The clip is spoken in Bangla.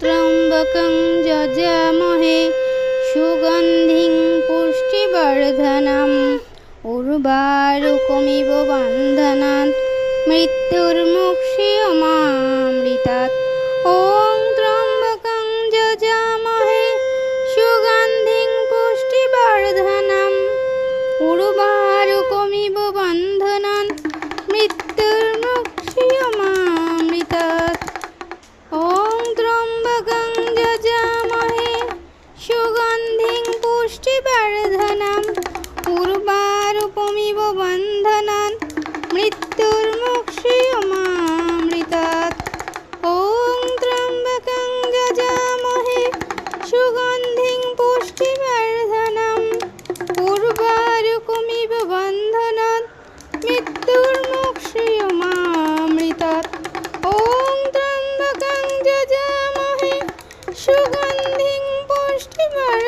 त्र्यम्बकं यजामहे सुगन्धिं पुष्टिवर्धनम् उर्वारुकमिव बन्धनात् मृत्युर्मुक्ष्यमामृतात् ॐ মৃত্যুর মুক্ষিয়মামৃতাৎ ওং ত্রম্বকং যজামহে সুগন্ধিং পুষ্টিবর্ধনম। পূর্বারুকুমিব বন্ধনাৎ মৃত্যুর মুক্ষিয়মামৃতাৎ ওং ত্রম্বকং যজামহে সুগন্ধিং পুষ্টিবর্ধনম।